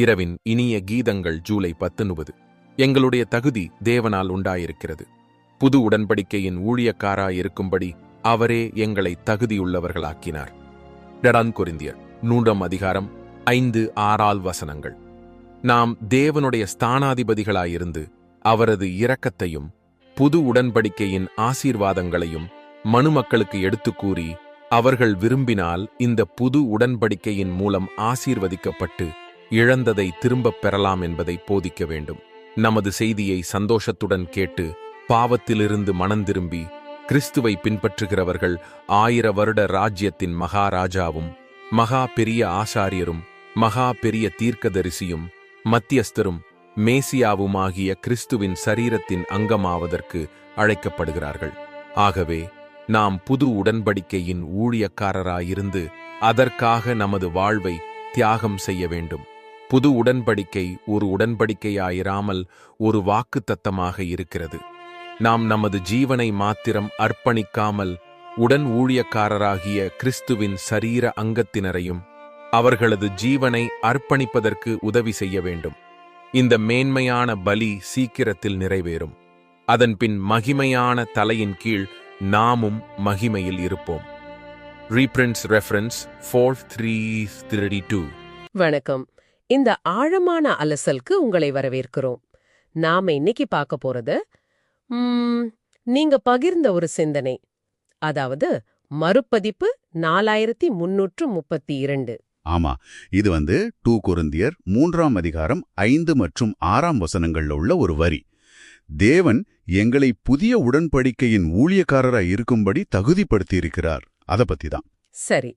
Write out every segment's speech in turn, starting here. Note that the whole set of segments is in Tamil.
இரவின் இனிய கீதங்கள் ஜூலை பத்தொன்பது. எங்களுடைய தகுதி தேவனால் உண்டாயிருக்கிறது. புது உடன்படிக்கையின் ஊழியக்காராயிருக்கும்படி அவரே எங்களை தகுதியுள்ளவர்களாக்கினார். டடான் கொரிந்தியர் நூன்றாம் அதிகாரம் ஐந்து ஆறால் வசனங்கள். நாம் தேவனுடைய ஸ்தானாதிபதிகளாயிருந்து அவரது இரக்கத்தையும் புது உடன்படிக்கையின் ஆசீர்வாதங்களையும் மனுமக்களுக்கு எடுத்துக் கூறி அவர்கள் விரும்பினால் இந்த புது உடன்படிக்கையின் மூலம் ஆசீர்வதிக்கப்பட்டு இழந்ததை திரும்பப் பெறலாம் என்பதை போதிக்க வேண்டும். நமது செய்தியை சந்தோஷத்துடன் கேட்டு பாவத்திலிருந்து மனந்திரும்பி கிறிஸ்துவை பின்பற்றுகிறவர்கள் ஆயிர வருட ராஜ்யத்தின் மகாராஜாவும் மகா பெரிய ஆசாரியரும் மகா பெரிய தீர்க்கதரிசியும் மத்தியஸ்தரும் மேசியாவுமாகிய கிறிஸ்துவின் சரீரத்தின் அங்கமாவதற்கு அழைக்கப்படுகிறார்கள். ஆகவே நாம் புது உடன்படிக்கையின் ஊழியக்காரராயிருந்து அதற்காக நமது வாழ்வை தியாகம் செய்ய வேண்டும். புது உடன்படிக்கை ஒரு உடன்படிக்கையாயிராமல் ஒரு வாக்குத்தத்தமாக இருக்கிறது. நாம் நமது ஜீவனை மாத்திரம் அர்ப்பணிக்காமல் உடன் ஊழியக்காரராகிய கிறிஸ்துவின் சரீர அங்கத்தினரையும் அவர்களது ஜீவனை அர்ப்பணிப்பதற்கு உதவி செய்ய வேண்டும். இந்த மேன்மையான பலி சீக்கிரத்தில் நிறைவேறும். அதன்பின் மகிமையான தலையின் கீழ் நாமும் மகிமையில் இருப்போம். ரீப்ரின்ஸ் reference four three three two வணக்கம். இந்த ஆழமான அலசலுக்கு உங்களை வரவேற்கிறோம். நாம இன்னைக்கு பார்க்க போறது நீங்க பகிர்ந்த ஒரு சிந்தனை. அதாவது மறுபதிப்பு நாலாயிரத்தி முன்னூற்று முப்பத்தி இரண்டு. ஆமா இது வந்து டூ கொரிந்தியர் மூன்றாம் அதிகாரம் ஐந்து மற்றும் ஆறாம் வசனங்கள்ல உள்ள ஒரு வரி. தேவன் எங்களை புதிய உடன்படிக்கையின் ஊழியக்காரராய் இருக்கும்படி தகுதிப்படுத்தியிருக்கிறார். அத பத்தி தான் சரி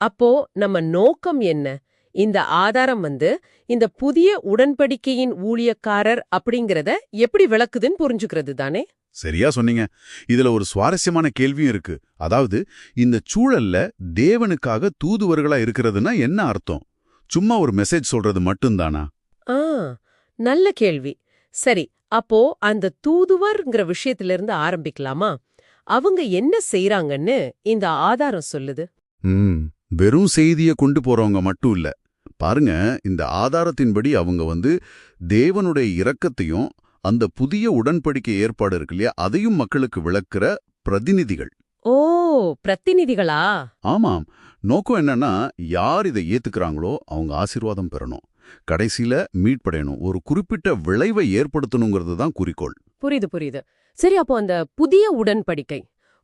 அப்போ நம்ம நோக்கம் என்ன? இந்த ஆதாரம் வந்து இந்த புதிய உடன்படிக்கையின் ஊழியக்காரர் அப்படிங்கறத எப்படி விளக்குதுன்னு புரிஞ்சுக்கிறது தானே? சரியா சொன்னீங்க. இதுல ஒரு சுவாரஸ்யமான கேள்வியும் இருக்கு. அதாவது இந்த சூழல்ல தேவனுக்காக தூதுவர்களா இருக்கிறதுனா என்ன அர்த்தம்? சும்மா ஒரு மெசேஜ் சொல்றது மட்டும்தானா? ஆ நல்ல கேள்வி. சரி அப்போ அந்த தூதுவர்ங்கிற விஷயத்துல இருந்து ஆரம்பிக்கலாமா? அவங்க என்ன செய்றாங்கன்னு இந்த ஆதாரம் சொல்லுது. ம். வெறும் செய்திய கொண்டு போறவங்க மட்டும் இல்ல. பாருங்க இந்த ஆதாரத்தின்படி அவங்க வந்து தேவனுடைய இரக்கத்தையும் அந்த புதிய உடன்படிக்கை ஏற்பாடு இருக்கு இல்லையா அதையும் மக்களுக்கு விளக்குற பிரதிநிதிகள். ஓ பிரதிநிதிகளா? ஆமாம். நோக்கம் என்னன்னா யார் இதை ஏத்துக்கிறாங்களோ அவங்க ஆசீர்வாதம் பெறணும். கடைசியில மீட்படையணும். ஒரு குறிப்பிட்ட விளைவை ஏற்படுத்தணுங்கிறது தான் குறிக்கோள். புரியுது புரியுது. சரி அப்போ அந்த புதிய உடன்படிக்கை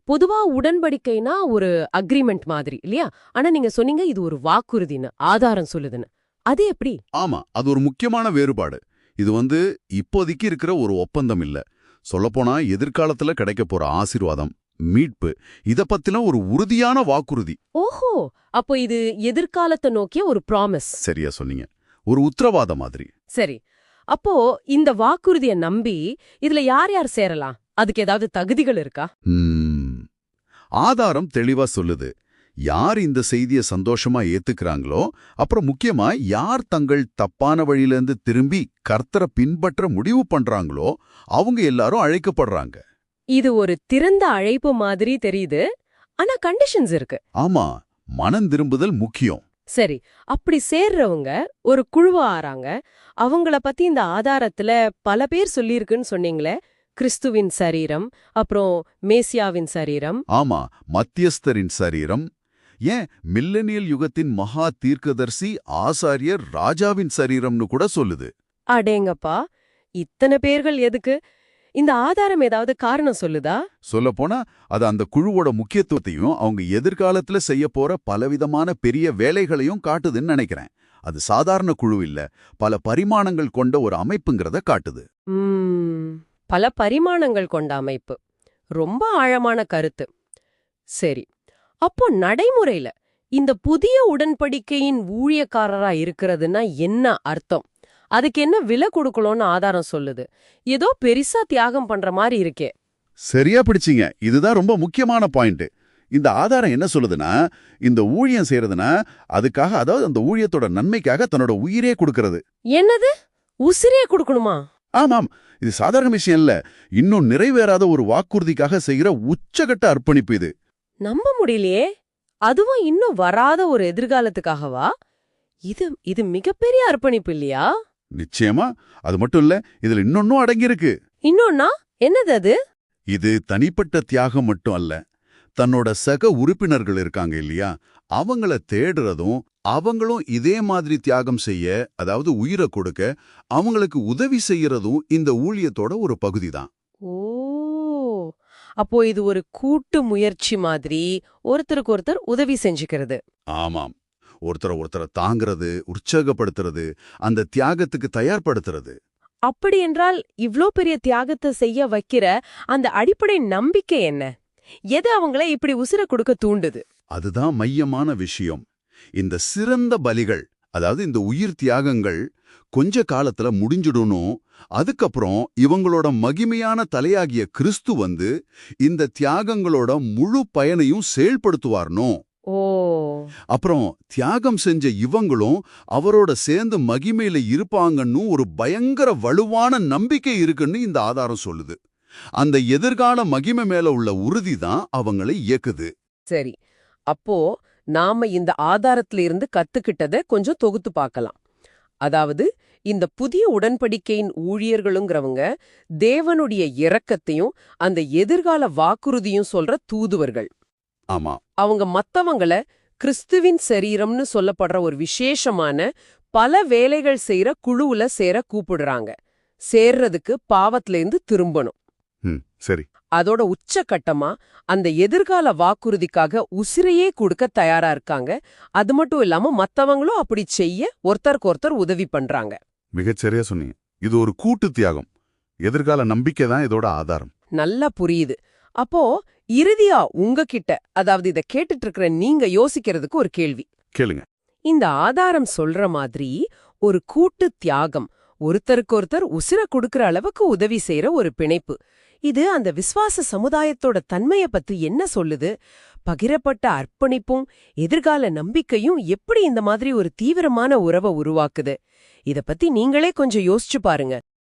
பொதுவா உடன்படிக்கைனா ஒரு அக்ரிமெண்ட் மாதிரி இல்லையா? ஆனா நீங்க சொன்னீங்க இது ஒரு வாக்குறுதின்னு ஆதாரம் சொல்லுதுன்னு. அது எப்படி? ஆமா அது ஒரு முக்கியமான வேறுபாடு. இது வந்து இப்போதைக்கு இருக்கிற ஒரு ஒப்பந்தம் இல்ல. சொல்லப்போனா எதிர்காலத்துல கிடைக்க போற ஆசீர்வாதம் மீட்பு இத பத்தின ஒரு உறுதியான வாக்குறுதி. ஓஹோ! அப்போ இது எதிர்காலத்தை நோக்கிய ஒரு ப்ராமிஸ் சரியா சொன்னீங்க. ஒரு உத்தரவாத மாதிரி. சரி. அப்போ இந்த வாக்குறுதிய நம்பி இதுல யார் யார் சேரலாம்? அதுக்கு ஏதாவது தகுதிகள் இருக்கா? ம். ஆதாரம் தெளிவா சொல்லுது. யார் இந்த செய்திய சந்தோஷமா ஏத்துக்கிறாங்களோ அப்புறம் முக்கியமா யார் தங்கள் தப்பான வழியிலிருந்து திரும்பி கர்த்தரை பின்பற்ற முடிவு பண்றாங்களோ அவங்க எல்லாரும் அழைக்கப்படுறாங்க. இது ஒரு திறந்த அழைப்பு மாதிரி தெரியுது. ஆனா கண்டிஷன்ஸ் இருக்கு. ஆமா மனம் திரும்புதல் முக்கியம். சரி அப்படி சேர்றவங்க ஒரு குழுவா ஆறாங்க. அவங்கள பத்தி இந்த ஆதாரத்துல பல பேர் சொல்லியிருக்குன்னு சொன்னீங்களே கிறிஸ்துவின் சரீரம் அப்புறம் மேசியாவின் சரீரம். ஆமா மத்தியஸ்தரின் சரீரம். ஏன் மில்லனியல் யுகத்தின் மகா தீர்க்கதர்சி ஆசாரியர் ராஜாவின் சரீரம்னு கூட சொல்லுது. அடேங்கப்பா இத்தனை பேர்கள் எதுக்கு? இந்த ஆதாரம் ஏதாவது காரணம் சொல்லுதா? சொல்லப்போனா அது அந்த குழுவோட முக்கியத்துவத்தையும் அவங்க எதிர்காலத்துல செய்ய போற பலவிதமான பெரிய வேலைகளையும் காட்டுதுன்னு நினைக்கிறேன். அது சாதாரண குழு இல்ல பல பரிமாணங்கள் கொண்ட ஒரு அமைப்புங்கிறத காட்டுது. பல பரிமாணங்கள் கொண்ட அமைப்பு. ரொம்ப ஆழமான கருத்து. சரி அப்போ நடைமுறையில இந்த புதிய உடன்படிக்கையின் ஊழியக்காரரா இருக்கிறதுன்னா என்ன அர்த்தம்? அதுக்கு என்ன விலை கொடுக்கணும்னு ஆதாரம் சொல்லுது. ஏதோ பெரிசா தியாகம் பண்ற மாதிரி இருக்கே. சரியா பிடிச்சீங்க. இதுதான் ரொம்ப முக்கியமான பாயிண்ட் இந்த ஆதாரம் என்ன சொல்லுதுன்னா இந்த ஊழியம் செய்யறதுனா அதுக்காக அதாவது அந்த ஊழியத்தோட நன்மைக்காக தன்னோட உயிரே கொடுக்கறது. என்னது? உசிரே கொடுக்கணுமா? ஆமாம் இது சாதாரண விஷயம் இல்ல. இன்னும் நிறைவேறாத ஒரு வாக்குறுதிக்காக செய்கிற உச்சகட்ட அர்ப்பணிப்பு இது. நம்ப முடியலையே. அதுவும் இன்னும் வராத ஒரு எதிர்காலத்துக்காகவா? இது இது மிகப்பெரிய அர்ப்பணிப்பு இல்லையா? நிச்சயமா. அது மட்டும் இல்ல இதுல இன்னொன்னும் அடங்கியிருக்கு. இன்னொன்னா? என்னது அது? இது தனிப்பட்ட தியாகம் மட்டும் அல்ல. தன்னோட சக உறுப்பினர்கள் இருக்காங்க இல்லையா? அவங்கள தேடுறதும் அவங்களும் இதே மாதிரி தியாகம் செய்ய அதாவது உயிரை கொடுக்க அவங்களுக்கு உதவி செய்யறதும் இந்த ஊழியத்தோட ஒரு பகுதி தான். ஓ! அப்போ இது ஒரு கூட்டு முயற்சி மாதிரி ஒருத்தருக்கு ஒருத்தர் உதவி செஞ்சுக்கிறது. ஆமாம். ஒருத்தரை ஒருத்தரை தாங்கிறது உற்சாகப்படுத்துறது அந்த தியாகத்துக்கு தயார்படுத்துறது. அப்படி என்றால் இவ்ளோ பெரிய தியாகத்தை செய்ய வைக்கிற அந்த அடிப்படை நம்பிக்கை என்ன? எது அவங்கள இப்படி உசுர கொடுக்க தூண்டுது? அதுதான் மையமான விஷயம். இந்த சிறந்த பலிகள் அதாவது இந்த உயிர் தியாகங்கள் கொஞ்ச காலத்துல முடிஞ்சிடணும். அதுக்கப்புறம் இவங்களோட மகிமையான தலையாகிய கிறிஸ்து வந்து இந்த தியாகங்களோட முழு பயனையும் செயல்படுத்துவார்னோ? ஓ. அப்புறம் தியாகம் செஞ்ச இவங்களும் அவரோட சேர்ந்து மகிமையில இருப்பாங்கன்னு ஒரு பயங்கர வலுவான நம்பிக்கை இருக்குன்னு இந்த ஆதாரம் சொல்லுது. அந்த எதிர்கால மகிமை மேல உள்ள உறுதி தான் அவங்களை இயக்குது. சரி. அப்போ நாம இந்த ஆதாரத்துல இருந்து கத்துக்கிட்டத கொஞ்சம் தொகுத்து பார்க்கலாம். அதாவது இந்த புதிய உடன்படிக்கையின் ஊழியர்களுங்கிறவங்க தேவனுடைய இரக்கத்தையும் அந்த எதிர்கால வாக்குறுதியும் சொல்ற தூதுவர்கள். ஆமா. அவங்க மத்தவங்கள கிறிஸ்துவின் சரீரம்னு சொல்லப்படுற ஒரு விசேஷமான பல வேலைகள் செய்யற குழுவுல சேர கூப்பிடுறாங்க. சேர்றதுக்கு பாவத்திலேருந்து திரும்பணும். சரி. அதோட உச்சக்கட்டமா அந்த எதிர்கால வாக்குறுதிக்காக உசிரையே கொடுக்க தயாரா இருக்காங்க. அது மட்டும் இல்லாம மத்தவங்களும் அப்படி செய்ய ஒருத்தருக்கு ஒருத்தர் உதவி பண்றாங்க. மிகச்சரியா சொன்னீங்க. இது ஒரு கூட்டு தியாகம். எதிர்கால நம்பிக்கை தான் இதோட ஆதாரம். நல்லா புரியுது. அப்போ இறுதியா உங்ககிட்ட அதாவது இத கேட்டுட்டு இருக்கிற நீங்க யோசிக்கிறதுக்கு ஒரு கேள்வி. கேளுங்க. இந்த ஆதாரம் சொல்ற மாதிரி ஒரு கூட்டு தியாகம் ஒருத்தருக்கு ஒருத்தர் உசிர கொடுக்கற அளவுக்கு உதவி செய்யற ஒரு பிணைப்பு. இது அந்த விசுவாச சமுதாயத்தோட தன்மைய பத்தி என்ன சொல்லுது? பகிரப்பட்ட அர்ப்பணிப்பும் எதிர்கால நம்பிக்கையும் எப்படி இந்த மாதிரி ஒரு தீவிரமான உறவை உருவாக்குது? இத பத்தி நீங்களே கொஞ்சம் யோசிச்சு பாருங்க.